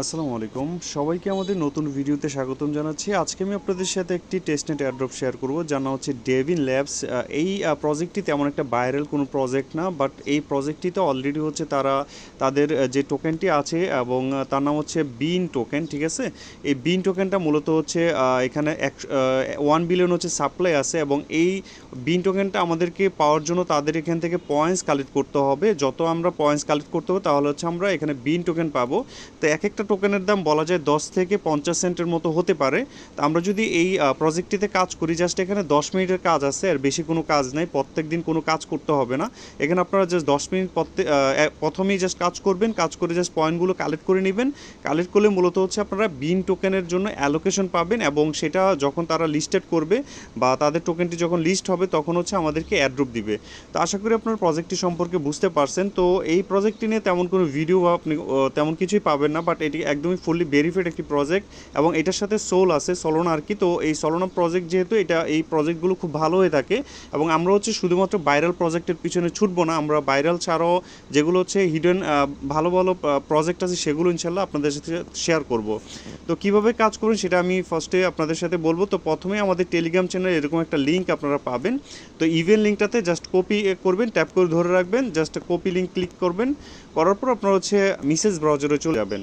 আসসালামু আলাইকুম। সবাইকে আমাদের নতুন ভিডিওতে স্বাগতম জানাচ্ছি। আজকে আমি আপনাদের সাথে একটি টেস্টনেট অ্যাড্রপ শেয়ার করব। যার নাম হচ্ছে ডেভিন ল্যাবস এই প্রজেক্টটি তেমন একটা ভাইরাল কোনো প্রজেক্ট না বাট এই প্রজেক্টটিতে অলরেডি হচ্ছে তারা, তাদের যে টোকেনটি আছে এবং তার নাম হচ্ছে বিন টোকেন ঠিক আছে? এই বিন টোকেনটা মূলত হচ্ছে এখানে এক ওয়ান বিলিয়ন হচ্ছে সাপ্লাই আছে এবং এই বিন টোকেনটা আমাদেরকে পাওয়ার জন্য তাদের এখান থেকে পয়েন্টস কালেক্ট করতে হবে। যত আমরা পয়েন্টস কালেক্ট করতে হবে, তাহলে হচ্ছে আমরা এখানে বিন টোকেন পাবো। তো এক একটা টোকেনের দাম বলা যায় দশ থেকে পঞ্চাশ সেন্টের মতো হতে পারে। তো আমরা যদি এই প্রজেক্টটিতে কাজ করি জাস্ট এখানে দশ মিনিটের কাজ আছে, আর বেশি কোনো কাজ নাই, প্রত্যেক দিন কোনো কাজ করতে হবে না। এখানে আপনারা জাস্ট দশ মিনিট প্রথমেই জাস্ট কাজ করবেন, কাজ করে জাস্ট পয়েন্টগুলো কালেক্ট করে নেবেন। কালেক্ট করলে মূলত হচ্ছে আপনারা বিন টোকেনের জন্য অ্যালোকেশন পাবেন এবং সেটা যখন তারা লিস্টেড করবে বা তাদের টোকেনটি যখন লিস্ট হবে, তখন হচ্ছে আমাদেরকে অ্যাড্রপ দিবে। তো আশা করি আপনার প্রজেক্টটি সম্পর্কে বুঝতে পারছেন। তো এই প্রজেক্টটি নিয়ে তেমন কোনো ভিডিও বা আপনি তেমন কিছুই পাবেন না বাট এটি একদমই ফুললি ভেরিফাইড একটি প্রজেক্ট এবং এটার সাথে সোল আছে সলোনা আর কি। তো এই সলোনা প্রজেক্ট যেহেতু এটা, এই প্রজেক্টগুলো খুব ভালো হয়ে থাকে এবং আমরা হচ্ছে শুধুমাত্র ভাইরাল প্রজেক্টের পিছনে ছুটবো না, আমরা ভাইরাল ছাড়াও যেগুলো হচ্ছে হিডেন ভালো ভালো প্রজেক্ট আছে সেগুলো ইনশাল্লাহ আপনাদের সাথে শেয়ার করব। তো কীভাবে কাজ করুন সেটা আমি ফার্স্টে আপনাদের সাথে বলব। তো প্রথমে আমাদের টেলিগ্রাম চ্যানেলে এরকম একটা লিঙ্ক আপনারা পাবেন। তো ইভেন্ট লিঙ্কটাতে জাস্ট কপি করবেন ট্যাপ করে ধরে রাখবেন জাস্ট কপি লিঙ্ক ক্লিক করবেন। করার পর আপনারা হচ্ছে মিসেস ব্রাউজারে চলে যাবেন।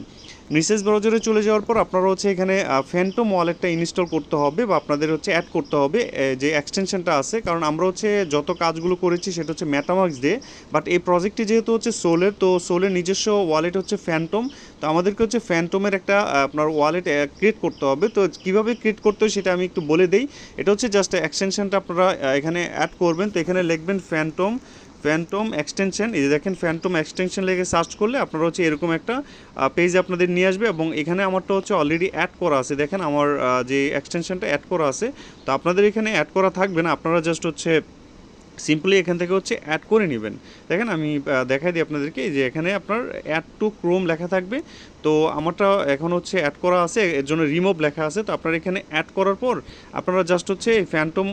মিসেস ব্রাউজারে চলে যাওয়ার পর আপনারা হচ্ছে এখানে ফ্যান্টম ওয়ালেটটা ইনস্টল করতে হবে বা আপনাদের হচ্ছে অ্যাড করতে হবে যে এক্সটেনশনটা আছে। কারণ আমরা হচ্ছে যত কাজগুলো করেছি সেটা হচ্ছে ম্যাটামার্কস দিয়ে। বাট এই প্রজেক্টটি যেহেতু হচ্ছে সোলের তো সোলের নিজস্ব ওয়ালেট হচ্ছে ফ্যান্টম তো আমাদেরকে হচ্ছে ফ্যান্টমের একটা আপনার ওয়ালেট ক্রিয়েট করতে হবে। তো কীভাবে ক্রিয়েট করতে হয় সেটা আমি একটু বলে দিই। এটা হচ্ছে জাস্ট এক্সটেনশনটা আপনারা এখানে অ্যাড করবেন। তো এখানে লিখবেন ফ্যান্টম ফ্যান্টম এক্সটেনশন এই যে দেখেন ফ্যান্টম এক্সটেনশন লেগে সার্চ করলে আপনারা হচ্ছে এরকম একটা পেজ আপনাদের নিয়ে আসবে এবং এখানে আমারটা হচ্ছে অলরেডি অ্যাড করা আছে। দেখেন আমার যে এক্সটেনশনটা অ্যাড করা আছে, তো আপনাদের এখানে অ্যাড করা থাকবে না। আপনারা জাস্ট হচ্ছে সিম্পলি এখান থেকে হচ্ছে অ্যাড করে নেবেন। দেখেন আমি দেখাই দিই আপনাদেরকে যে এখানে আপনার অ্যাড টু ক্রোম লেখা থাকবে। তো আমারটা এখন হচ্ছে অ্যাড করা আছে, এর জন্য রিমুভ লেখা আছে। তো আপনারা এখানে অ্যাড করার পর আপনারা জাস্ট হচ্ছে এই ফ্যান্টম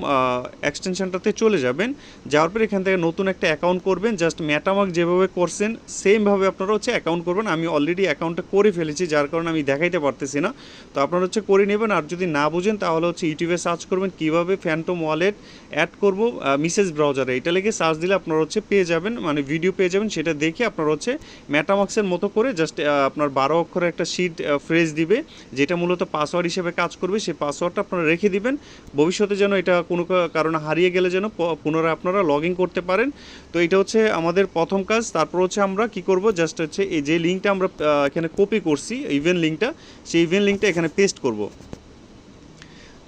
এক্সটেনশনটাতে চলে যাবেন। যাওয়ার পর এখান থেকে নতুন একটা অ্যাকাউন্ট করবেন জাস্ট ম্যাটামার্ক যেভাবে করছেন সেমভাবে আপনারা হচ্ছে অ্যাকাউন্ট করবেন। আমি অলরেডি অ্যাকাউন্টটা করে ফেলেছি, যার কারণে আমি দেখাইতে পারতেছি না। তো আপনারা হচ্ছে করে নেবেন, আর যদি না বুঝেন, তাহলে হচ্ছে ইউটিউবে সার্চ করবেন, কীভাবে ফ্যান্টম ওয়ালেট অ্যাড করব মিসেস ব্রাউজারে এটা লেগে সার্চ দিলে আপনারা হচ্ছে পেয়ে যাবেন মানে ভিডিও পেয়ে যাবেন, সেটা দেখে আপনারা হচ্ছে ম্যাটামার্ক্সের মতো করে জাস্ট আপনার বারো অক্ষরের একটা শিট ফ্রেজ দিবে, যেটা মূলত পাসওয়ার্ড হিসেবে কাজ করবে, সেই পাসওয়ার্ডটা আপনারা রেখে দিবেন। ভবিষ্যতে যেন এটা কোনো কারণে হারিয়ে গেলে যেন পুনরায় আপনারা লগ করতে পারেন। তো এটা হচ্ছে আমাদের প্রথম কাজ। তারপর হচ্ছে আমরা কি করব? জাস্ট হচ্ছে এই যে লিঙ্কটা আমরা এখানে কপি করছি ইভেন্ট লিঙ্কটা সেই ইভেন্ট লিঙ্কটা এখানে পেস্ট করব।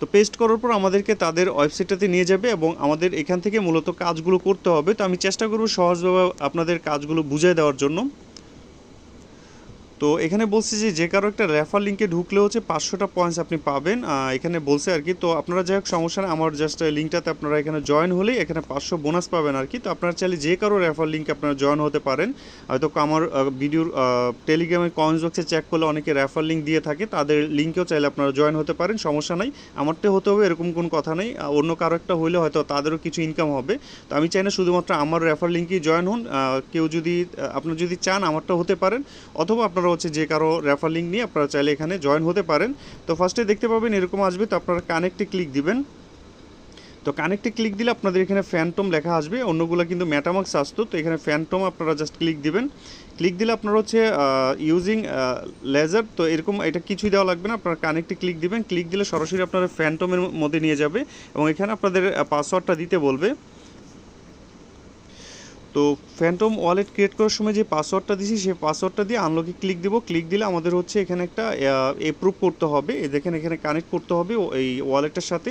তো পেস্ট করার পর আমাদেরকে তাদের ওয়েবসাইটটাতে নিয়ে যাবে এবং আমাদের এখান থেকে মূলত কাজগুলো করতে হবে। তো আমি চেষ্টা করব সহজভাবে আপনাদের কাজগুলো বুঝিয়ে দেওয়ার জন্য। তো এখানে বলছি যে যে কারও একটা রেফার লিঙ্কে ঢুকলে হচ্ছে পাঁচশোটা পয়েন্টস আপনি পাবেন। এখানে বলছে আর কি তো আপনারা যাই হোক সমস্যা আমার জাস্ট লিঙ্কটাতে আপনারা এখানে জয়েন হলেই এখানে পাঁচশো বোনাস পাবেন আর কি। তো আপনারা চাইলে যে কারও রেফার লিঙ্কে আপনারা জয়েন হতে পারেন। হয়তো আমার ভিডিওর টেলিগ্রামের কমেন্টস বক্সে চেক করলে অনেকে রেফার লিঙ্ক দিয়ে থাকে তাদের লিঙ্কেও চাইলে আপনারা জয়েন হতে পারেন সমস্যা নাই। আমারটা হতে হবে এরকম কোনো কথা নেই। অন্য কারও একটা হইলে হয়তো তাদেরও কিছু ইনকাম হবে। তো আমি চাই না শুধুমাত্র আমার রেফার লিঙ্কেই জয়েন হন। কেউ যদি আহ, আপনারা যদি চান আমারটা হতে পারেন। অথবা আপনারা হচ্ছে যে কারও রেফার লিঙ্ক নিয়ে আপনারা চাইলে এখানে জয়েন হতে পারেন। তো ফার্স্টে দেখতে পাবেন এরকম আসবে, তো আপনারা কানেক্টে ক্লিক দিবেন। তো কানেক্টে ক্লিক দিলে আপনাদের এখানে ফ্যান্টম লেখা আসবে, অন্যগুলো কিন্তু ম্যাটামার্কস আসতো, তো এখানে ফ্যান্টম আপনারা জাস্ট ক্লিক দিবেন। ক্লিক দিলে আপনারা হচ্ছে ইউজিং লেজার তো এরকম এটা কিছুই দেওয়া লাগবে না, আপনারা কানেক্টে ক্লিক দিবেন। ক্লিক দিলে সরাসরি আপনারা ফ্যান্টমের মধ্যে নিয়ে যাবে এবং এখানে আপনাদের পাসওয়ার্ডটা দিতে বলবে। তো ফ্যান্টম ওয়ালেট ক্রিয়েট করার সময় যে পাসওয়ার্ডটা দিছি সেই পাসওয়ার্ডটা দিয়ে আনলকে ক্লিক দেবো। ক্লিক দিলে আমাদের হচ্ছে এখানে একটা এপ্রুভ করতে হবে। দেখেন এখানে কানেক্ট করতে হবে এই ওয়ালেটের সাথে।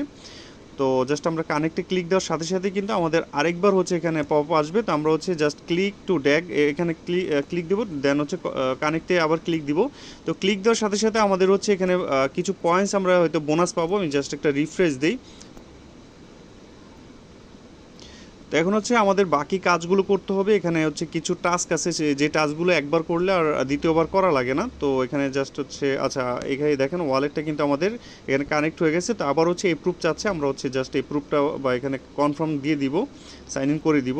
তো জাস্ট আমরা কানেক্টে ক্লিক দেওয়ার সাথে সাথে কিন্তু আমাদের আরেকবার হচ্ছে এখানে পপ আসবে। তো আমরা হচ্ছে জাস্ট ক্লিক টু ড্যাগ এখানে ক্লিক ক্লিক দেবো। দেন হচ্ছে কানেক্টে আবার ক্লিক দিব। তো ক্লিক দেওয়ার সাথে সাথে আমাদের হচ্ছে এখানে কিছু পয়েন্টস আমরা হয়তো বোনাস পাবো। আমি জাস্ট একটা রিফ্রেশ দিই। এখন হচ্ছে আমাদের বাকি কাজগুলো করতে হবে। এখানে হচ্ছে কিছু টাস্ক আছে যে টাস্কগুলো একবার করলে আর দ্বিতীয়বার করা লাগে না। তো এখানে জাস্ট হচ্ছে আচ্ছা এখানে দেখেন ওয়ালেটটা কিন্তু আমাদের এখানে কানেক্ট হয়ে গেছে। তো আবার হচ্ছে এই প্রুফ চাচ্ছে, আমরা হচ্ছে জাস্ট এই প্রুফটা বা এখানে কনফার্ম দিয়ে দিব সাইন ইন করে দিব।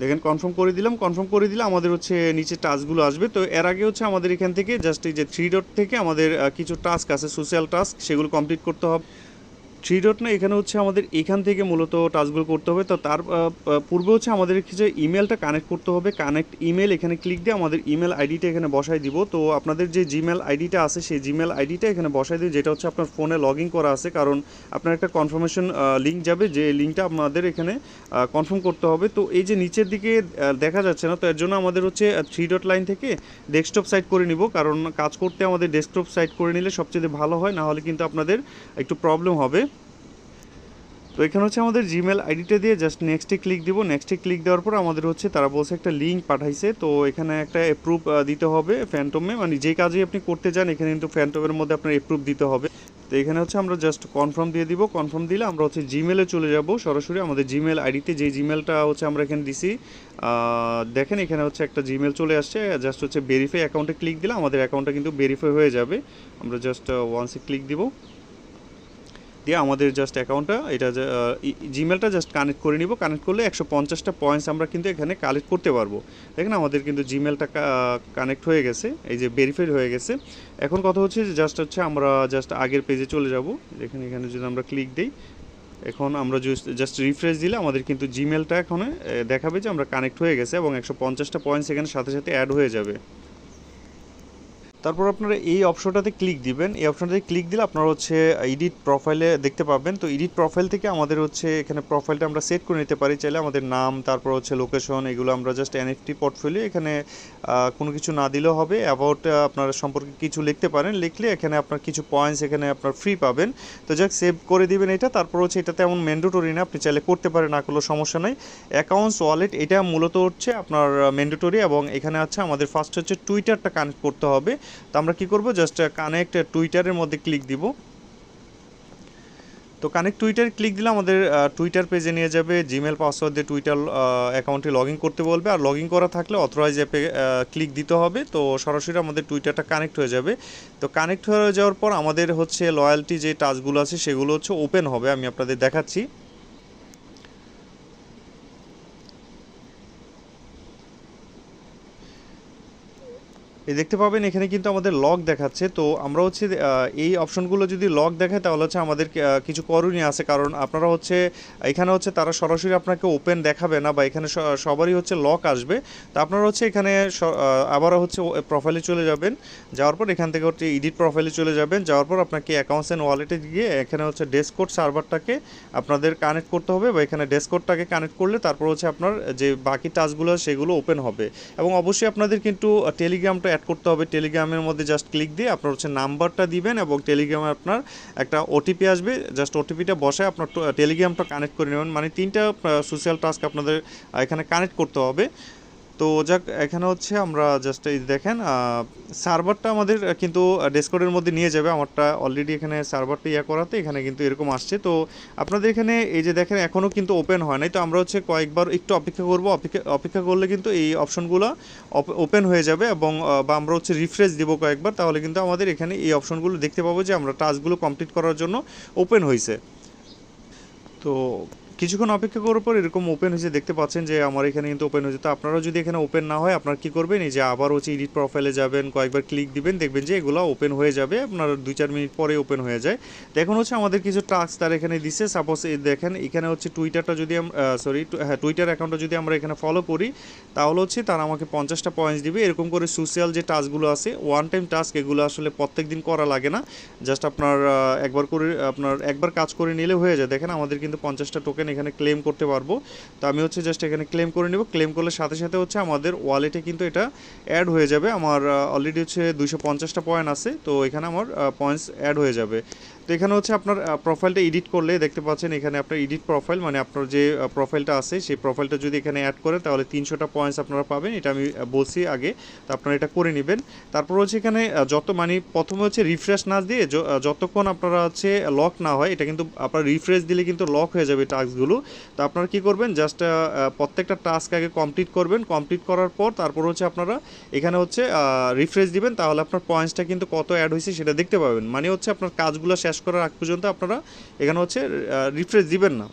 দেখেন কনফার্ম করে দিলাম কনফার্ম করে দিলে আমাদের হচ্ছে নিচে টাস্কগুলো আসবে। তো এর আগে হচ্ছে আমাদের এখান থেকে জাস্ট এই যে থ্রি ডট থেকে আমাদের কিছু টাস্ক আছে সোশ্যাল টাস্ক সেগুলো কমপ্লিট করতে হবে। থ্রি ডট না এখানে হচ্ছে আমাদের এখান থেকে মূলত টাস্কগুলো করতে হবে। তো তার পূর্বে হচ্ছে আমাদের যে ইমেলটা কানেক্ট করতে হবে। কানেক্ট ইমেল এখানে ক্লিক দিয়ে আমাদের ইমেল আইডিটা এখানে বসাই দিব। তো আপনাদের যে জিমেল আইডিটা আছে, সেই জিমেল আইডিটা এখানে বসাই দিন, যেটা হচ্ছে আপনার ফোনে লগ করা আছে। কারণ আপনার একটা কনফার্মেশন লিঙ্ক যাবে, যে লিঙ্কটা আপনাদের এখানে কনফার্ম করতে হবে। তো এই যে নিচের দিকে দেখা যাচ্ছে না, তো এর জন্য আমাদের হচ্ছে থ্রি ডট লাইন থেকে ডেস্কটপ সাইট করে নিব। কারণ কাজ করতে আমাদের ডেস্কটপ সাইট করে নিলে সবচেয়ে ভালো হয়, না হলে কিন্তু আপনাদের একটু প্রবলেম হবে। তো এখানে হচ্ছে আমাদের জিমেল আইডিটা দিয়ে জাস্ট নেক্সটে ক্লিক দিব। নেক্সটে ক্লিক দেওয়ার পর আমাদের হচ্ছে তারা বলছে একটা লিঙ্ক পাঠাইছে। তো এখানে একটা অ্যাপ্রুভ দিতে হবে ফ্যান্টমে মানে যে কাজই আপনি করতে চান, এখানে কিন্তু ফ্যান্টমের মধ্যে আপনার অ্যাপ্রুভ দিতে হবে। তো এখানে হচ্ছে আমরা জাস্ট কনফার্ম দিয়ে দিব। কনফার্ম দিলে আমরা হচ্ছে জিমেলে চলে যাব। সরাসরি আমাদের জিমেল আইডিতে যে জিমেলটা হচ্ছে আমরা এখানে দিছি দেখেন এখানে হচ্ছে একটা জিমেল চলে আসছে। জাস্ট হচ্ছে ভেরিফাই অ্যাকাউন্টে ক্লিক দিলে আমাদের অ্যাকাউন্টটা কিন্তু ভেরিফাই হয়ে যাবে। আমরা জাস্ট ওয়ান্সে ক্লিক দিব। দিয়ে আমাদের জাস্ট অ্যাকাউন্টটা এটা জিমেলটা জাস্ট কানেক্ট করে নিব। কানেক্ট করলে একশো পঞ্চাশটা পয়েন্টস আমরা কিন্তু এখানে কালেক্ট করতে পারব। দেখেন আমাদের কিন্তু জিমেলটা কানেক্ট হয়ে গেছে, এই যে ভেরিফাইড হয়ে গেছে। এখন কথা হচ্ছে যে জাস্ট হচ্ছে আমরা জাস্ট আগের পেজে চলে যাব। দেখেন এখানে যদি আমরা ক্লিক দিই, এখন আমরা জাস্ট রিফ্রেশ দিলে আমাদের কিন্তু জিমেলটা এখন দেখাবে যে আমরা কানেক্ট হয়ে গেছে এবং একশো পঞ্চাশটা পয়েন্টস এখানে সাথে সাথে অ্যাড হয়ে যাবে। তারপর আপনারা এই অপশনটাতে ক্লিক দিবেন। এই অপশনটাতে ক্লিক দিলে আপনারা হচ্ছে এডিট প্রোফাইলে দেখতে পাবেন। তো এডিট প্রোফাইল থেকে আমাদের হচ্ছে এখানে প্রোফাইলটা আমরা সেট করে নিতে পারি। চাইলে আমাদের নাম, তারপর হচ্ছে লোকেশন এগুলো আমরা জাস্ট এনএফটি পোর্টফোলিও এখানে কোনো কিছু না দিলেও হবে। অ্যাবাউট আপনার সম্পর্কে কিছু লিখতে পারেন। লিখলে এখানে আপনার কিছু পয়েন্টস এখানে আপনার ফ্রি পাবেন। তো যাক সেভ করে দিবেন এটা। তারপর হচ্ছে এটা তেমন ম্যান্ডেটরি না। আপনি চাইলে করতে পারেন, না করলেও সমস্যা নেই। অ্যাকাউন্টস ওয়ালেট এটা মূলত হচ্ছে আপনার ম্যান্ডেটরি এবং এখানে আছে আমাদের ফার্স্ট হচ্ছে টুইটারটা কানেক্ট করতে হবে। তো আমরা কি করব? জাস্ট কানেক্ট টুইটারের মধ্যে ক্লিক দিব। তো কানেক্ট টুইটার ক্লিক দিলে আমাদের টুইটার পেজে নিয়ে যাবে জিমেল পাসওয়ার্ড দিয়ে টুইটার অ্যাকাউন্টে লগ করতে বলবে। আর লগ করা থাকলে অথরাইজ অ্যাপে ক্লিক দিতে হবে। তো সরাসরি আমাদের টুইটারটা কানেক্ট হয়ে যাবে। তো কানেক্ট হয়ে যাওয়ার পর আমাদের হচ্ছে লয়্যালটি যে টাচগুলো আছে, সেগুলো হচ্ছে ওপেন হবে। আমি আপনাদের দেখাচ্ছি। এই দেখতে পাবেন, এখানে কিন্তু আমাদের লক দেখাচ্ছে। তো আমরা হচ্ছে এই অপশনগুলো যদি লক দেখায়, তাহলে হচ্ছে আমাদের কিছু করণীয় আছে। কারণ আপনারা হচ্ছে, এখানে হচ্ছে তারা সরাসরি আপনাকে ওপেন দেখাবে না, বা এখানে সবারই হচ্ছে লক আসবে। তো আপনারা হচ্ছে এখানে আবারও হচ্ছে প্রোফাইলে চলে যাবেন। যাওয়ার পর এখান থেকে হচ্ছে এডিট প্রোফাইলে চলে যাবেন। যাওয়ার পর আপনাকে অ্যাকাউন্টস অ্যান্ড ওয়ালেটে গিয়ে এখানে হচ্ছে ডেসকোড সার্ভারটাকে আপনাদের কানেক্ট করতে হবে, বা এখানে ডেসকোডটাকে কানেক্ট করলে তারপর হচ্ছে আপনার যে বাকি টাস্কগুলো সেগুলো ওপেন হবে। এবং অবশ্যই আপনাদের কিন্তু টেলিগ্রামটা অ্যাড করতে হবে টেলিগ্রামের মধ্যে জাস্ট ক্লিক দিয়ে আপনার হচ্ছে নাম্বারটা দিবেন এবং টেলিগ্রামে আপনার একটা ওটিপি আসবে। জাস্ট ওটিপিটা বসে আপনার টেলিগ্রামটা কানেক্ট করে নেবেন। মানে তিনটা সোশ্যাল টাস্ক আপনাদের এখানে কানেক্ট করতে হবে। তো যাক, এখানে হচ্ছে আমরা জাস্ট এই দেখেন সার্ভারটা আমাদের কিন্তু ডেসকোডের মধ্যে নিয়ে যাবে। আমারটা অলরেডি এখানে সার্ভারটা ইয়া করাতে এখানে কিন্তু এরকম আসছে। তো আপনাদের এখানে এই যে দেখেন এখনও কিন্তু ওপেন হয় নাই। তো আমরা হচ্ছে কয়েকবার একটু অপেক্ষা করব। অপেক্ষা অপেক্ষা করলে কিন্তু এই অপশনগুলো ওপেন হয়ে যাবে এবং বা আমরা হচ্ছে রিফ্রেশ দিব কয়েকবার। তাহলে কিন্তু আমাদের এখানে এই অপশনগুলো দেখতে পাবো যে আমরা টাস্কগুলো কমপ্লিট করার জন্য ওপেন হয়েছে তো কিছুক্ষণ অপেক্ষা করার পর এরকম ওপেন হয়েছে, দেখতে পাচ্ছেন যে আমার এখানে কিন্তু ওপেন হয়েছে। তো আপনারা যদি এখানে ওপেন না হয়, আপনারা কি করবেন? এই যে আবার হচ্ছে এডিট প্রোফাইলে যাবেন, কয়েকবার ক্লিক দিবেন, দেখবেন যে এগুলো ওপেন হয়ে যাবে, আপনার দুই চার মিনিট পরে ওপেন হয়ে যায়। তো এখন হচ্ছে আমাদের কিছু টাস্ক তার এখানে দিচ্ছে সাপোজ দেখেন, এখানে হচ্ছে টুইটারটা যদি সরি হ্যাঁ টুইটার অ্যাকাউন্টটা যদি আমরা এখানে ফলো করি, তাহলে হচ্ছে তারা আমাকে পঞ্চাশটা পয়েন্টস দিবে। এরকম করে সোশ্যাল যে টাস্কগুলো আছে ওয়ান টাইম টাস্ক এগুলো আসলে প্রত্যেক দিন করা লাগে না। জাস্ট আপনার একবার করে, আপনার একবার কাজ করে নিলে হয়ে যায়। দেখেন আমাদের কিন্তু পঞ্চাশটা টোকেন এখানে ক্লেম করতে পারব। তো আমি হচ্ছে জাস্ট এখানে ক্লেম করে নেব। ক্লেম করলে সাথে সাথে হচ্ছে আমাদের ওয়ালেটে কিন্তু এটা অ্যাড হয়ে যাবে। আমার অলরেডি হচ্ছে দুশো পঞ্চাশটা পয়েন্ট আছে। তো এখানে আমার পয়েন্টস অ্যাড হয়ে যাবে। তো এখানে হচ্ছে আপনার প্রোফাইলটা এডিট করলে দেখতে পাচ্ছেন এখানে আপনার এডিট প্রোফাইল মানে আপনার যে প্রোফাইলটা আছে, সেই প্রোফাইলটা যদি এখানে অ্যাড করেন তাহলে তিনশোটা পয়েন্টস আপনারা পাবেন। এটা আমি বলছি আগে, তো আপনারা এটা করে নেবেন। তারপর হচ্ছে এখানে যত মানে প্রথমে হচ্ছে রিফ্রেশ না দিয়ে যতক্ষণ আপনারা হচ্ছে লক না হয়, এটা কিন্তু আপনার রিফ্রেশ দিলে কিন্তু লক হয়ে যাবে টাস্কগুলো তো আপনারা কি করবেন? জাস্ট প্রত্যেকটা টাস্ক আগে কমপ্লিট করবেন। কমপ্লিট করার পর তারপর হচ্ছে আপনারা এখানে হচ্ছে রিফ্রেশ দিবেন। তাহলে আপনার পয়েন্টসটা কিন্তু কত অ্যাড হয়েছে সেটা দেখতে পাবেন। মানে হচ্ছে আপনার কাজগুলো শেষ করার আগ পর্যন্ত আপনারা এখানে হচ্ছে রিফ্রেশ দিবেন না।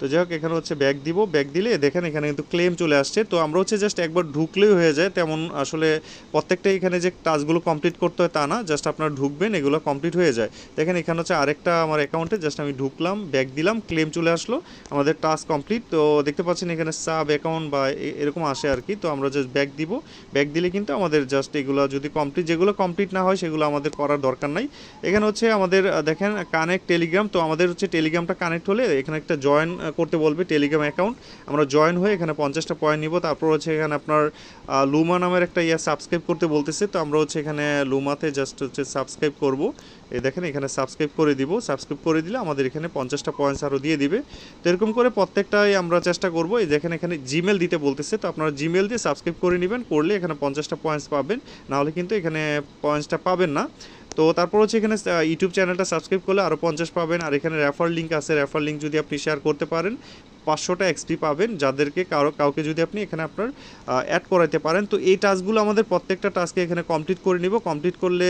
তো যাই হোক, এখানে হচ্ছে ব্যাগ দিব। ব্যাগ দিলে দেখেন এখানে কিন্তু ক্লেম চলে আসছে। তো আমরা হচ্ছে জাস্ট একবার ঢুকলেই হয়ে যায়। তেমন আসলে প্রত্যেকটা এখানে যে টাস্কগুলো কমপ্লিট করতে হয় তা না। জাস্ট আপনারা ঢুকবেন, এগুলো কমপ্লিট হয়ে যায়। দেখেন এখানে হচ্ছে আরেকটা আমার অ্যাকাউন্টে জাস্ট আমি ঢুকলাম ব্যাগ দিলাম ক্লেম চলে আসলো। আমাদের টাস্ক কমপ্লিট তো দেখতে পাচ্ছেন এখানে সাব অ্যাকাউন্ট বা এরকম আসে আর কি। তো আমরা জাস্ট ব্যাগ দিব। ব্যাগ দিলে কিন্তু আমাদের জাস্ট এগুলো যদি কমপ্লিট যেগুলো কমপ্লিট না হয়, সেগুলো আমাদের করার দরকার নাই। এখানে হচ্ছে আমাদের দেখেন কানেক্ট টেলিগ্রাম তো আমাদের হচ্ছে টেলিগ্রামটা কানেক্ট হলে এখানে একটা জয়েন করতে বলবে টেলিগ্রাম অ্যাকাউন্ট আমরা জয়েন হয়ে এখানে পঞ্চাশটা পয়েন্ট নিব। তারপর হচ্ছে এখানে আপনার লুমা নামের একটা ইয়া সাবস্ক্রাইব করতে বলতেছে। তো আমরা হচ্ছে এখানে লুমাতে জাস্ট হচ্ছে সাবস্ক্রাইব করব। এই দেখেন এখানে সাবস্ক্রাইব করে দিব। সাবস্ক্রাইব করে দিলে আমাদের এখানে পঞ্চাশটা পয়েন্টস আরও দিয়ে দিবে। তো এরকম করে প্রত্যেকটাই আমরা চেষ্টা করব। এই দেখেন এখানে জিমেল দিতে বলতেছে। তো আপনারা জিমেল দিয়ে সাবস্ক্রাইব করে নেবেন। করলে এখানে পঞ্চাশটা পয়েন্টস পাবেন। নাহলে কিন্তু এখানে পয়েন্টসটা পাবেন না। তো তারপর হচ্ছে এখানে ইউটিউব চ্যানেলটা সাবস্ক্রাইব করলে আরও পঞ্চাশ পাবেন। আর এখানে রেফার লিঙ্ক আছে। রেফার লিঙ্ক যদি আপনি শেয়ার করতে পারেন পাঁচশোটা এক্সপি পাবেন, যাদেরকে কারও কাউকে যদি আপনি এখানে আপনার অ্যাড করাইতে পারেন। তো এই টাস্কগুলো আমাদের প্রত্যেকটা টাস্কে এখানে কমপ্লিট করে নিব। কমপ্লিট করলে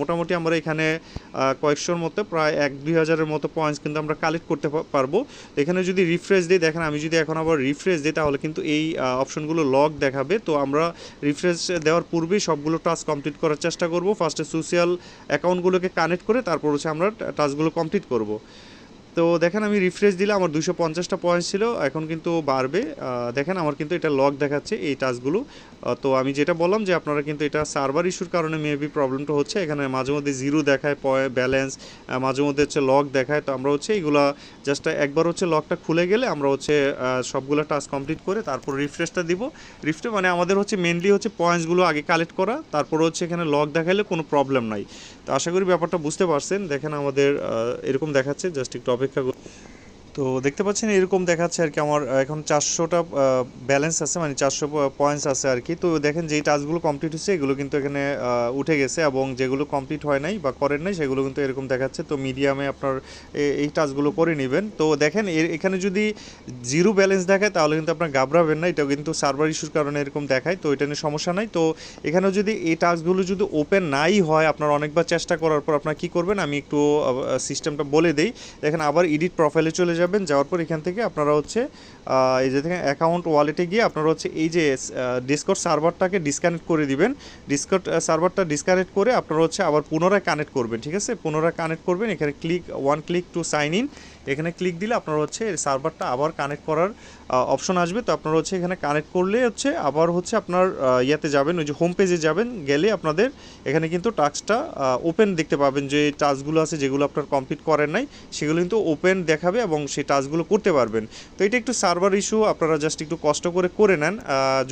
মোটামুটি আমরা এখানে কয়েকশোর মতো, প্রায় এক দুই হাজারের মতো পয়েন্টস কিন্তু আমরা কালেক্ট করতে পারব। এখানে যদি রিফ্রেশ দিই, দেখেন আমি যদি এখন আবার রিফ্রেশ দিই, তাহলে কিন্তু এই অপশনগুলো লক দেখাবে। তো আমরা রিফ্রেশ দেওয়ার পূর্বেই সবগুলো টাস্ক কমপ্লিট করার চেষ্টা করব। ফার্স্টে সোশ্যাল অ্যাকাউন্টগুলোকে কানেক্ট করে, তারপর হচ্ছে আমরা টাস্কগুলো কমপ্লিট করব। তো দেখেন, আমি রিফ্রেশ দিলে আমার দুশো পঞ্চাশটা পয়েন্ট ছিল, এখন কিন্তু বাড়বে। দেখেন, আমার কিন্তু এটা লক দেখাচ্ছে এই টাস্কগুলো তো আমি যেটা বললাম যে আপনারা কিন্তু এটা সার্ভার ইস্যুর কারণে মেবি প্রবলেমটা হচ্ছে। এখানে মাঝে মধ্যে জিরো দেখায় ব্যালেন্স মাঝে মধ্যে হচ্ছে লক দেখায়। তো আমরা হচ্ছে এইগুলা জাস্ট একবার হচ্ছে লকটা খুলে গেলে আমরা হচ্ছে সবগুলো টাস্ক কমপ্লিট করে তারপর রিফ্রেশটা দিব। রিফ্রেশ মানে আমাদের হচ্ছে মেনলি হচ্ছে পয়েন্টসগুলো আগে কালেক্ট করা, তারপর হচ্ছে এখানে লক দেখাইলে কোনো প্রবলেম নাই। তো আশা করি ব্যাপারটা বুঝতে পারছেন। দেখেন, আমাদের এরকম দেখাচ্ছে। জাস্ট একটু অপেক্ষা কর- তো দেখতে পাচ্ছেন, এরকম দেখাচ্ছে আর কি আমার এখন চারশোটা ব্যালেন্স আছে মানে চারশো পয়েন্টস আছে আর কি। তো দেখেন যেই টাস্কগুলো কমপ্লিট হচ্ছে, এগুলো কিন্তু এখানে উঠে গেছে এবং যেগুলো কমপ্লিট হয় নাই বা করেন নাই, সেগুলো কিন্তু এরকম দেখাচ্ছে। তো মিডিয়ামে আপনার এই টাস্কগুলো করে নেবেন। তো দেখেন এখানে যদি জিরো ব্যালেন্স দেখায়, তাহলে কিন্তু আপনার ঘাবড়াবেন না। এটা কিন্তু সার্ভার ইস্যুর কারণে এরকম দেখায়, তো এটা নিয়ে সমস্যা নাই। তো এখানেও যদি এই টাস্কগুলো যদি ওপেন নাই হয়, আপনার অনেকবার চেষ্টা করার পর আপনার কি করবেন? আমি একটু সিস্টেমটা বলে দেই। দেখেন, আবার এডিট প্রোফাইলে চলে যাবেন যাওয়ার পর এখান থেকে আপনারা হচ্ছে এই যে থেকে অ্যাকাউন্ট ওয়ালেটে গিয়ে আপনারা হচ্ছে এই যে ডিসকট সার্ভারটাকে ডিসকানেক্ট করে দিবেন। ডিসকট সার্ভারটা ডিসকানেক্ট করে আপনারা হচ্ছে আবার পুনরায় কানেক্ট করবেন, ঠিক আছে? পুনরায় কানেক্ট করবেন, এখানে click one click to sign in এখানে ক্লিক দিলে আপনারা হচ্ছে সার্ভারটা আবার কানেক্ট করার অপশন আসবে। তো আপনারা হচ্ছে এখানে কানেক্ট করলে হচ্ছে আবার হচ্ছে আপনার ইয়েতে যাবেন, ওই যে হোম পেজে যাবেন। গেলে আপনাদের এখানে কিন্তু টাস্কটা ওপেন দেখতে পাবেন। যে টাস্কগুলো আছে যেগুলো আপনার কমপ্লিট করেন নাই, সেগুলো কিন্তু ওপেন দেখাবে এবং সেই টাস্কগুলো করতে পারবেন। তো এটা একটু সার্ভার ইস্যু আপনারা জাস্ট একটু কষ্ট করে করে নেন।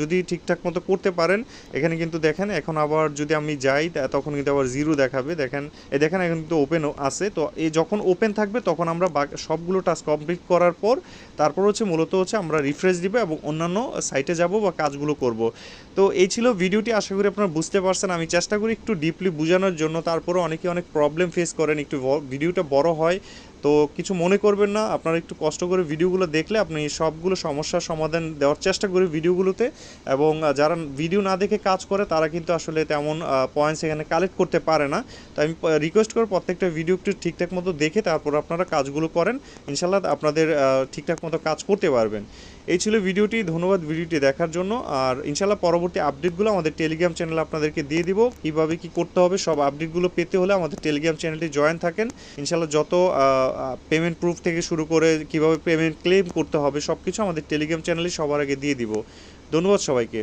যদি ঠিকঠাক মতো করতে পারেন, এখানে কিন্তু দেখেন, এখন আবার যদি আমি যাই তখন কিন্তু আবার জিরো দেখাবে। দেখেন, এই দেখেন, এখন কিন্তু ওপেন আছে। তো এই যখন ওপেন থাকবে, তখন আমরা সবগুলো টাস্ক কমপ্লিট করার পর তারপর হচ্ছে মূলত হচ্ছে আমরা রিফ্রেশ দিব এবং অন্যান্য সাইটে যাব বা কাজগুলো করব। তো এই ছিল ভিডিওটি আশা করি আপনারা বুঝতে পারছেন। আমি চেষ্টা করি একটু ডিপলি বোঝানোর জন্য। তারপরও অনেকে অনেক প্রবলেম ফেস করেন, একটু ভিডিওটা বড় হয়। তো কিছু মনে করবেন না, আপনারা একটু কষ্ট করে ভিডিওগুলো দেখলে আপনি সবগুলো সমস্যার সমাধান দেওয়ার চেষ্টা করি ভিডিওগুলোতে এবং যারা ভিডিও না দেখে কাজ করে তারা কিন্তু আসলে তেমন পয়েন্টস এখানে কালেক্ট করতে পারে না। তো আমি রিকোয়েস্ট করব প্রত্যেকটা ভিডিও একটু ঠিকঠাক মতো দেখে তারপর আপনারা কাজগুলো করেন ইনশাল্লাহ আপনাদের ঠিকঠাক মতো কাজ করতে পারবেন। এই ছিল ভিডিওটি, ধন্যবাদ ভিডিওটি দেখার জন্য। আর ইনশাল্লাহ পরবর্তী আপডেটগুলো আমাদের টেলিগ্রাম চ্যানেলে আপনাদেরকে দিয়ে দিব। কীভাবে কি করতে হবে সব আপডেটগুলো পেতে হলে আমাদের টেলিগ্রাম চ্যানেলটি জয়েন থাকেন। ইনশাল্লাহ যত পেমেন্ট প্রুফ থেকে শুরু করে কীভাবে পেমেন্ট ক্লেম করতে হবে সব কিছু আমাদের টেলিগ্রাম চ্যানেলে সবার আগে দিয়ে দিব। ধন্যবাদ সবাইকে।